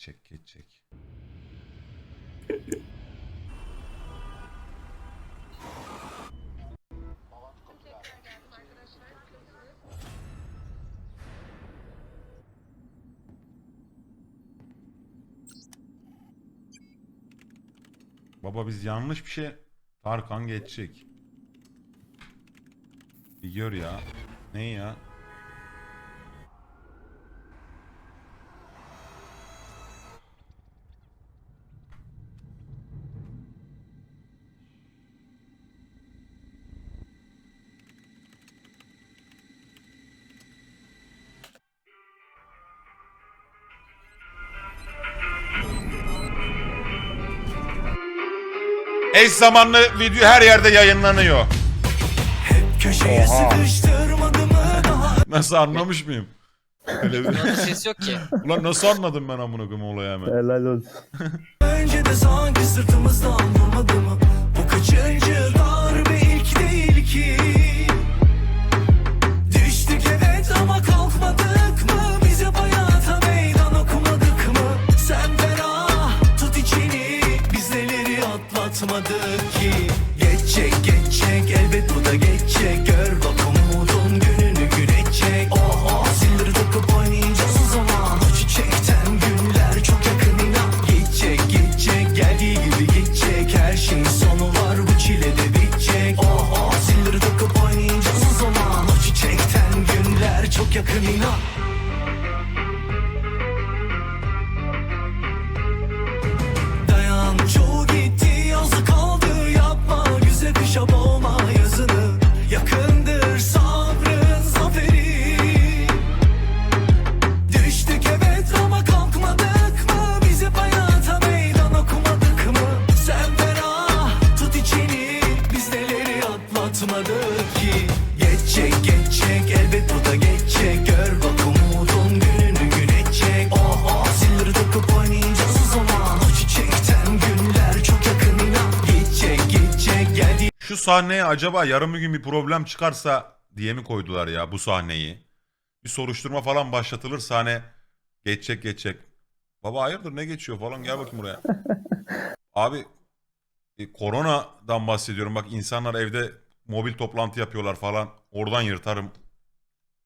geçecek geçecek. Baba biz yanlış bir şey Tarkan geçecek. Bir gör ya. Ne ya? Eş zamanlı video her yerde yayınlanıyor. Köşeye sıkıştırmadı mı daha Nasıl anlamış mıyım? Öyle bir... Bunun ses yok ki. Ulan nasıl anladım ben amına koyayım olayı hemen? Helal olsun. Önce de sanki sırtımızdan sahneye acaba yarın bir gün bir problem çıkarsa diye mi koydular ya bu sahneyi? Bir soruşturma falan başlatılır sahne geçecek geçecek. Baba hayırdır ne geçiyor falan gel bakayım buraya. Abi e, koronadan bahsediyorum bak insanlar evde mobil toplantı yapıyorlar falan oradan yırtarım.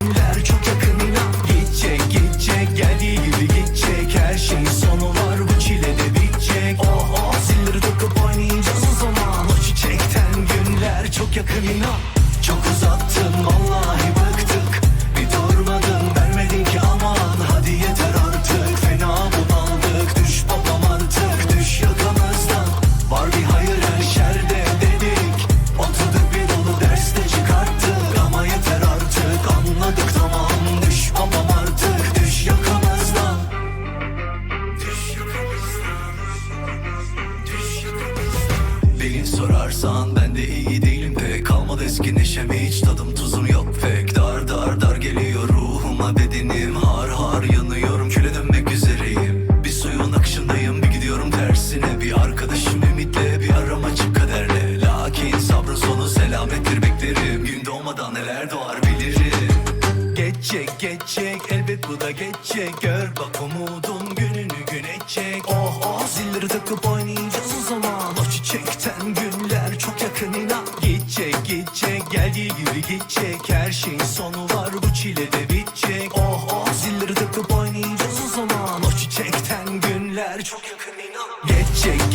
Günler çok yakın inan Geçecek geçecek geldiği gibi geçecek Her şeyin sonu var bu çile de bitecek Oh oh silleri takıp oynayacağız o zaman. O çiçekten günler çok yakın inan. Çok uzattın sorarsan ben de iyi değilim pek Kalmadı eski neşem hiç tadım tuzum yok pek. Dar dar dar geliyor ruhuma bedenim Har har yanıyorum küle dönmek üzereyim. Bir suyun akışındayım bir gidiyorum tersine. Bir arkadaşım ümitle bir aram açık kaderle. Lakin sabrın sonu selamettir beklerim. Gün doğmadan neler doğar bilirim. Geçecek geçecek elbet bu da geçecek. Gör bak geçecek Her şeyin sonu var bu çile de bitecek. Oh oh zilleri takıp oynayacağız o zaman. O çiçekten günler çok yakın inan. Geçecek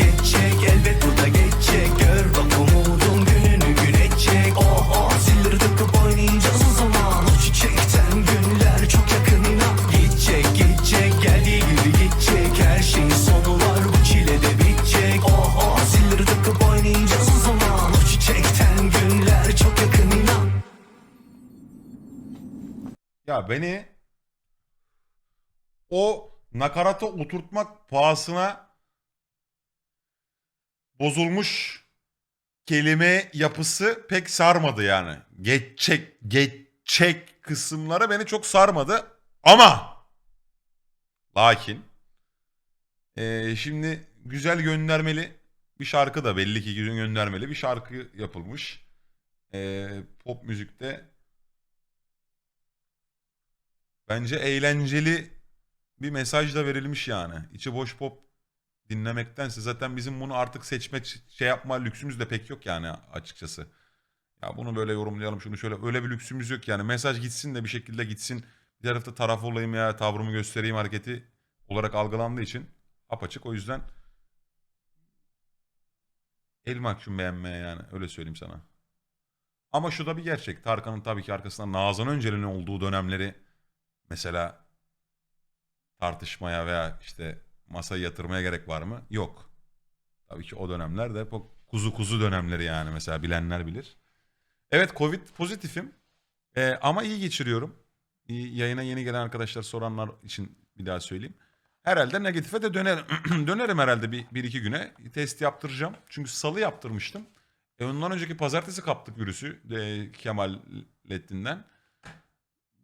Ya beni o nakarata oturtmak pahasına bozulmuş kelime yapısı pek sarmadı yani. Geçecek, geçecek kısımları beni çok sarmadı. Ama lakin eee, şimdi güzel göndermeli bir şarkı da belli ki güzel göndermeli bir şarkı yapılmış. Eee, pop müzikte Bence eğlenceli bir mesaj da verilmiş yani. İçi boş pop dinlemektense zaten bizim bunu artık seçme şey yapma lüksümüz de pek yok yani açıkçası. Ya bunu böyle yorumlayalım şunu şöyle öyle bir lüksümüz yok yani. Mesaj gitsin de bir şekilde gitsin. Bir tarafta taraf olayım ya tavrımı göstereyim hareketi olarak algılandığı için apaçık o yüzden el mahkum beğenmeye yani öyle söyleyeyim sana. Ama şu da bir gerçek. Tarkan'ın tabii ki arkasında Nazan Öncel'in olduğu dönemleri mesela tartışmaya veya işte masaya yatırmaya gerek var mı? Yok. Tabii ki o dönemler de o kuzu kuzu dönemleri yani mesela bilenler bilir. Evet Covid pozitifim Ee, ama iyi geçiriyorum. Yayına yeni gelen arkadaşlar soranlar için bir daha söyleyeyim. Herhalde negatife de dönerim. dönerim herhalde bir, bir iki güne. Test yaptıracağım. Çünkü salı yaptırmıştım. E ondan önceki pazartesi kaptık virüsü e, Kemalettin'den.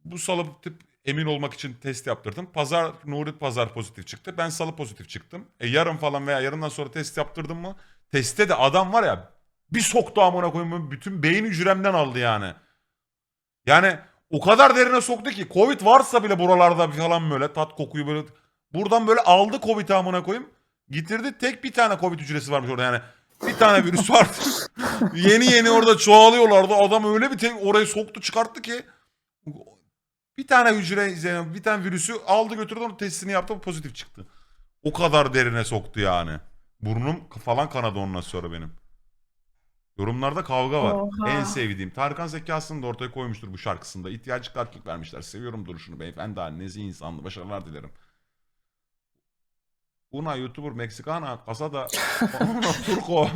Bu salı tip emin olmak için test yaptırdım. Pazar Nuri pazar pozitif çıktı. Ben salı pozitif çıktım. E yarın falan veya yarından sonra test yaptırdım mı? Testte de adam var ya bir soktu amına koyayım bütün beyin hücremden aldı yani. Yani o kadar derine soktu ki Covid varsa bile buralarda falan böyle tat kokuyu böyle buradan böyle aldı Covid'i amına koyayım. Getirdi tek bir tane Covid hücresi varmış orada yani. Bir tane virüs vardı. yeni yeni orada çoğalıyorlardı. Adam öyle bir tek orayı soktu çıkarttı ki bir tane hücre bir tane virüsü aldı götürdü onun testini yaptı pozitif çıktı. O kadar derine soktu yani. Burnum falan kanadı ondan sonra benim. Yorumlarda kavga var. Oha. En sevdiğim. Tarkan zekasını da ortaya koymuştur bu şarkısında. İhtiyacı kartlık vermişler. Seviyorum duruşunu beyefendi halinizi insanlı. Başarılar dilerim. Una YouTuber Meksikana Casada Turco.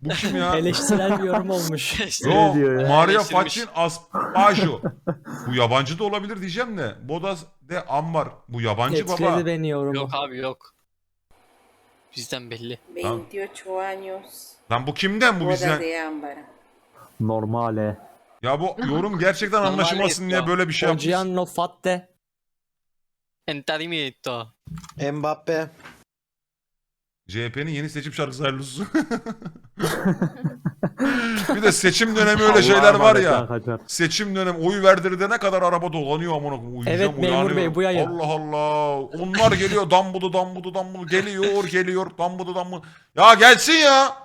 Bu kim ya? Eleştirel bir yorum olmuş. Yo, diyor ya? Maria. Facin Aspajo. Bu yabancı da olabilir diyeceğim de. Bodas de Ambar. Bu yabancı baba. Etkiledi beni yorumu. Yok abi yok. Bizden belli. 28 años, Lan bu kimden bu boda bizden? de ámbar. Normale. Ya bu yorum gerçekten Normal anlaşılmasın diye ya. böyle bir şey yapmış. Gianno Fatte. Entendimiento. Mbappe. CHP'nin yeni seçim şarkısı hayırlı olsun. bir de seçim dönemi öyle şeyler var ya. Seçim dönemi oy verdirene kadar araba dolanıyor amına koyayım. Uyuyacağım, Evet, memur uyanıyorum. bey, bu yayın. Allah Allah. Onlar geliyor dambudu dambudu dambudu geliyor geliyor dambudu dambudu. Ya gelsin ya.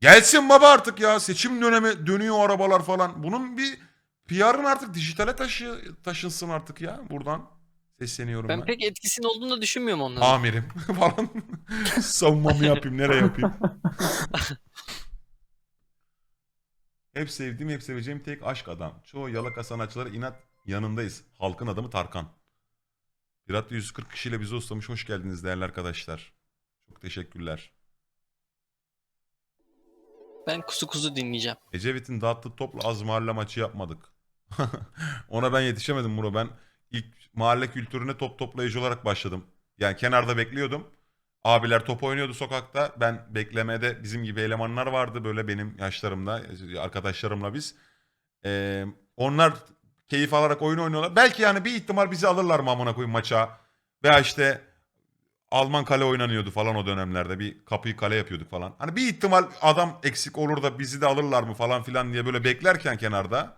Gelsin baba artık ya. Seçim dönemi dönüyor arabalar falan. Bunun bir PR'ın artık dijitale taşı, taşınsın artık ya buradan. Sesleniyorum ben. Ben pek etkisinin olduğunu da düşünmüyorum onların. Amirim falan. Savunmamı yapayım. Nereye yapayım? hep sevdiğim, hep seveceğim tek aşk adam. Çoğu yalaka sanatçılara inat yanındayız. Halkın adamı Tarkan. Pirat 140 kişiyle bizi ustamış. Hoş geldiniz değerli arkadaşlar. Çok teşekkürler. Ben kuzu kuzu dinleyeceğim. Ecevit'in dağıttığı topla az mahalle maçı yapmadık. Ona ben yetişemedim Muro. Ben ilk mahalle kültürüne top toplayıcı olarak başladım. Yani kenarda bekliyordum. Abiler top oynuyordu sokakta. Ben beklemede bizim gibi elemanlar vardı böyle benim yaşlarımda. Arkadaşlarımla biz. Ee, onlar keyif alarak oyun oynuyorlar. Belki yani bir ihtimal bizi alırlar mı amına koyayım maça. Veya işte Alman kale oynanıyordu falan o dönemlerde. Bir kapıyı kale yapıyorduk falan. Hani bir ihtimal adam eksik olur da bizi de alırlar mı falan filan diye böyle beklerken kenarda.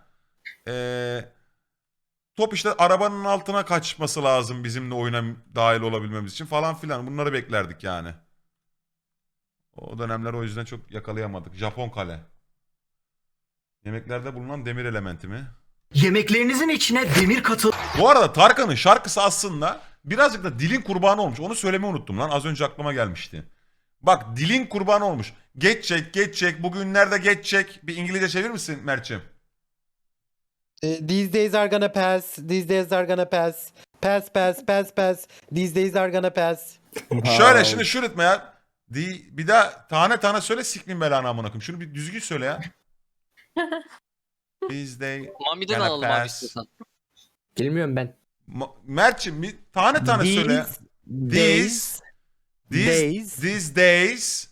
Ee, top işte arabanın altına kaçması lazım bizimle oyuna dahil olabilmemiz için falan filan. Bunları beklerdik yani. O dönemler o yüzden çok yakalayamadık. Japon kale. Yemeklerde bulunan demir elementi mi? Yemeklerinizin içine demir katı Bu arada Tarkan'ın şarkısı aslında birazcık da dilin kurbanı olmuş. Onu söylemeyi unuttum lan. Az önce aklıma gelmişti. Bak dilin kurbanı olmuş. Geçecek, geçecek. Bugünlerde geçecek. Bir İngilizce çevir misin Mert'ciğim? Eh, These days are gonna pass. These days are gonna pass. Pass pass pass pass. These days are gonna pass. Şöyle şimdi şu ritme ya. Di, bir daha tane tane söyle sikmin belanı amına koyayım. Şunu bir düzgün söyle ya. Biz de Mami'den Gonna alalım abi pass. istiyorsan. Bilmiyorum ben. Ma- Mert'ciğim bir tane tane söyle. These These, days. these days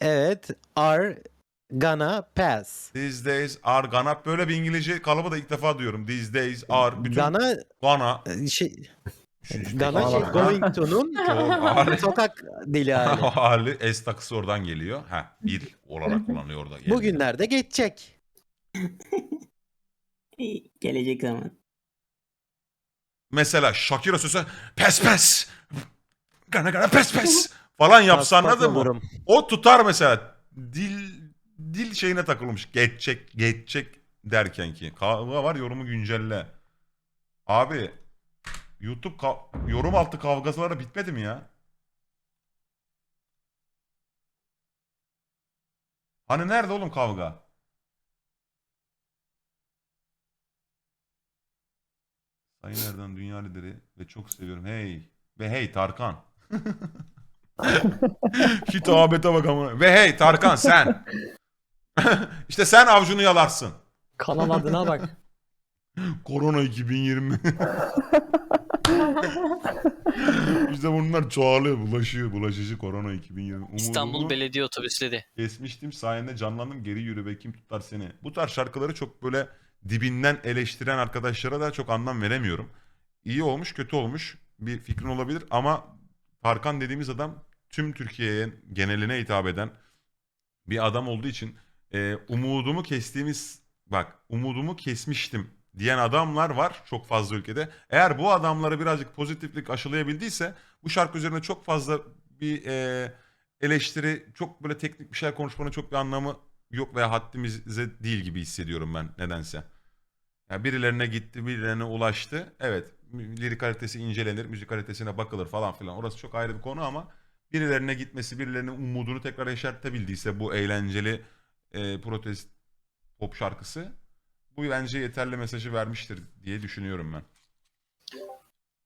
Evet. Are gonna pass. These days are gonna böyle bir İngilizce kalıbı da ilk defa diyorum. These days are bütün Gonna gonna eh, şey Üçüncü gonna şey going to'nun sokak dili hali. hali S takısı oradan geliyor. Ha bir olarak kullanıyor orada. Yani. Bugünlerde geçecek. Gelecek zaman. mesela Shakira söylese pes pes gana gana pes pes falan yapsa anladın mı? O tutar mesela. Dil dil şeyine takılmış. Geçecek geçecek derken ki. Kavga var yorumu güncelle. Abi YouTube yorum altı kavgaları bitmedi mi ya? Hani nerede oğlum kavga? Sayın Erdoğan dünya lideri ve çok seviyorum. Hey. Ve hey Tarkan. Hitabete bak ama. Ve hey Tarkan sen. işte sen avcunu yalarsın. Kanal adına bak. Korona 2020. işte bunlar çoğalıyor, bulaşıyor. Bulaşıcı korona 2020. Umudumu İstanbul Belediye Otobüsleri. Kesmiştim sayende canlandım geri yürü be kim tutar seni. Bu tarz şarkıları çok böyle dibinden eleştiren arkadaşlara da çok anlam veremiyorum. İyi olmuş kötü olmuş bir fikrin olabilir ama Tarkan dediğimiz adam tüm Türkiye'ye geneline hitap eden bir adam olduğu için e, umudumu kestiğimiz bak umudumu kesmiştim diyen adamlar var çok fazla ülkede. Eğer bu adamları birazcık pozitiflik aşılayabildiyse bu şarkı üzerine çok fazla bir e, eleştiri çok böyle teknik bir şeyler konuşmanın çok bir anlamı yok veya haddimize değil gibi hissediyorum ben nedense. Yani birilerine gitti, birilerine ulaştı. Evet, lirik kalitesi incelenir, müzik kalitesine bakılır falan filan. Orası çok ayrı bir konu ama birilerine gitmesi, birilerinin umudunu tekrar yeşertebildiyse bu eğlenceli e, protest pop şarkısı bu bence yeterli mesajı vermiştir diye düşünüyorum ben.